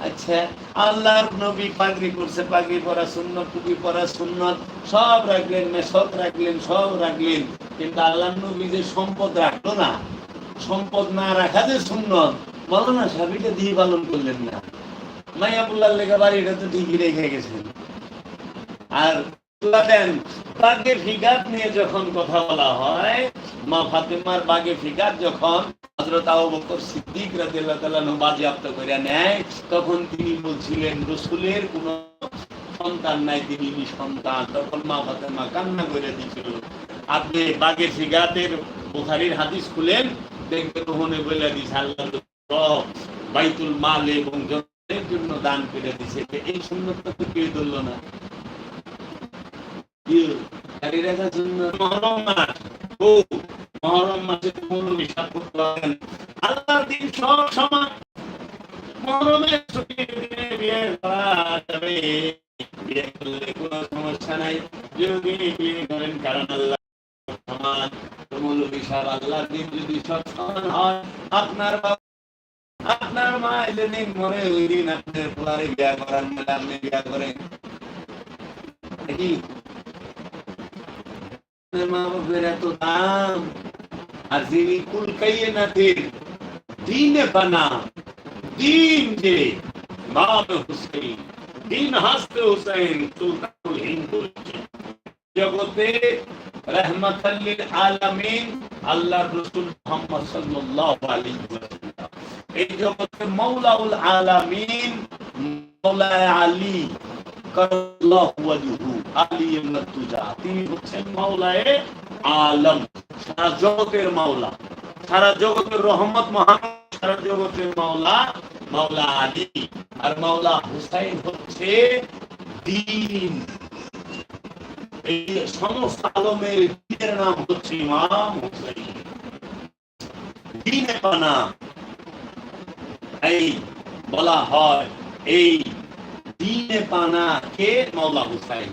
আচ্ছা সব রাখলেন রাখলেন, সব রাখলেন। কিন্তু আল্লাহর নবী যে সম্পদ রাখল না, সম্পদ না রাখা যে সুন্নত বলো না সাবিটা দিয়ে পালন করলেন না। মাইয়াবুল্লাহ লেখা বাড়িটা তো ঠিকই রেখে গেছেন। আর দেন বাগে ফিগাত নিয়ে যখন কথা বলা হয়, মা ফাতেমার বাগে ফিগাত যখন হযরত আবু বকর সিদ্দিক রাদিয়াল্লাহু তাআলা বাজেয়াপ্ত করে নেয়, তখন তিনি বলছিলেন, রাসূলের কোন সন্তান নাই, তিনি নিঃসন্তান তখন মা ফাতেমা কান্না করে দিছিল। আপনি বাগে ফিগাতের বুখারীর হাদিস খুলেন, দেখবেন ওখানে বলে দিস আল্লাহ বাইতুল মাল এবং জন্য দান করে দিছে। এই সুন্নতটা তো কেউ না। দাড়ি রাখার জন্য মহরম মাস ও মহরম মাসে কোনো হিসাব করতে পারেন আল্লাহর দিন সব সমান মহরমের ছুটির দিনে বিয়ে করা যাবে বিয়ে করলে কোনো সমস্যা নাই যদি বিয়ে করেন কারণ আল্লাহ সমান মৌলবী সাহেব আল্লাহর দিন যদি সব সমান হয় আপনার আপনার মা যেদিন মরে ওই দিন আপনার পোলারে বিয়া করার মেলে আপনি বিয়া করেন কি আপনার মা বাপের এত জগতে রহমতাল্লিল আলামিন আলামিন মাওলা আলী কারাল্লাহু তিনি হচ্ছেন মাওলায়ে আলম, সারা জগতের মাওলা। সারা জগতের রহমত সারা জগতের মাওলা মাওলা আলী। আর মাওলা হুসাইন হচ্ছে দিন। এই সমস্ত আলমের দিনের নাম হচ্ছে ইমাম হুসাইন। দিনে পানা। এই বলা হয়, এই দিনে পানা কে মৌলা হুসাইন।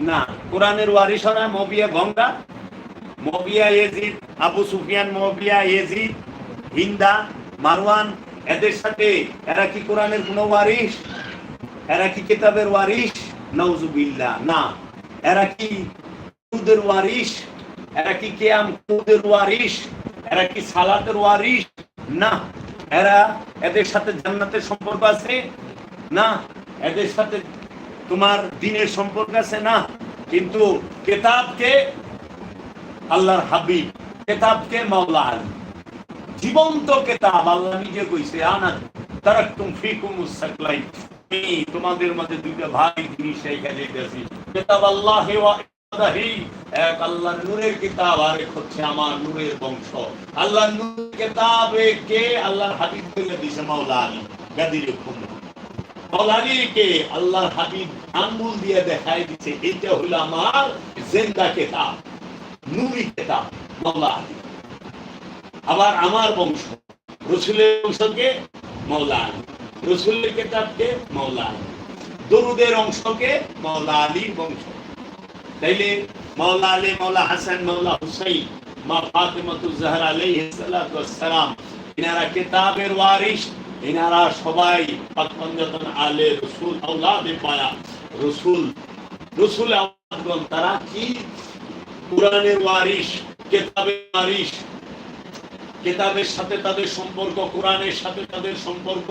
না, কোরআনের ওয়ারিসরা মবিয়া গঙ্গা, মবিয়া এজিদ আবু সুফিয়ান মবিয়া এজিদ হিন্দা, মারওয়ান, এদের সাথে এরা কি কোরআনের কোন ওয়ারিস এরা কি কিতাবের ওয়ারিস নওজুবিল্লাহ না। এরা কি কুদের ওয়ারিস এরা কি কেয়াম কুদের ওয়ারিস এরা কি সালাতের ওয়ারিস না। এরা এদের সাথে জান্নাতের সম্পর্ক আছে? না। এদের সাথে তোমার দিনের সম্পর্ক আছে না, কিন্তু কেতাবকে আল্লাহর হাবিব, কেতাবকে মাওলা জীবন্ত কেতাব আল্লাহ নিজে কইছে, আনা তারাকতুম ফিকুম সাকলাই তোমাদের মধ্যে দুইটা ভাই জিনিস রেখে দিতেছি কেতাব আল্লাহ এক আল্লাহর নূরের কিতাব আর এক হচ্ছে আমার নূরের বংশ। আল্লাহর নূরের কিতাবে কে আল্লাহর হাবিব বলে দিছে মাওলা আলী গাদির হুকুম মৌলানিকে আল্লাহর হাবিব আঙ্গুল দিয়ে দেখাই দিচ্ছে এটা হলো আমার জেন্দা কেতাব, নুরি কেতাব মৌলা আলী। আবার আমার বংশ, রসুলের বংশকে মৌলা আলী, রসুলের কেতাবকে মৌলা আলী, দরুদের অংশকে মৌলা আলীর বংশ। তাইলে মৌলা আলী মৌলা হাসান মৌলা হুসাইন, মা ফাতেমাতুজ জাহরা আলাইহিস সালাম, ইনারা কিতাবের ওয়ারিস ইনারা সবাই পাকপঞ্জতন আলে রসুল পায়া রসুল। রসুল তারা কি? কোরআনের ওয়ারিস কেতাবের ওয়ারিস কেতাবের সাথে তাদের সম্পর্ক, কোরআনের সাথে তাদের সম্পর্ক,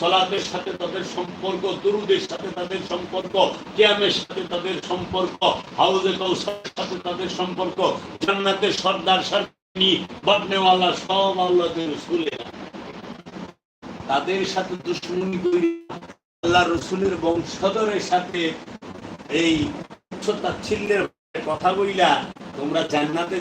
সলাতের সাথে তাদের সম্পর্ক, দুরুদের সাথে তাদের সম্পর্ক, কিয়ামের সাথে তাদের সম্পর্ক, হাউজে কৌশলের সাথে তাদের সম্পর্ক, জান্নাতের সর্দার সরকারি বদনেওয়ালা সব আল্লাহদের রসুলেরা। তাদের সাথে দুশ্মনী করি আল্লাহ রসুলের বংশধরের সাথে এই কথা বইলা তোমরা জান্নাতে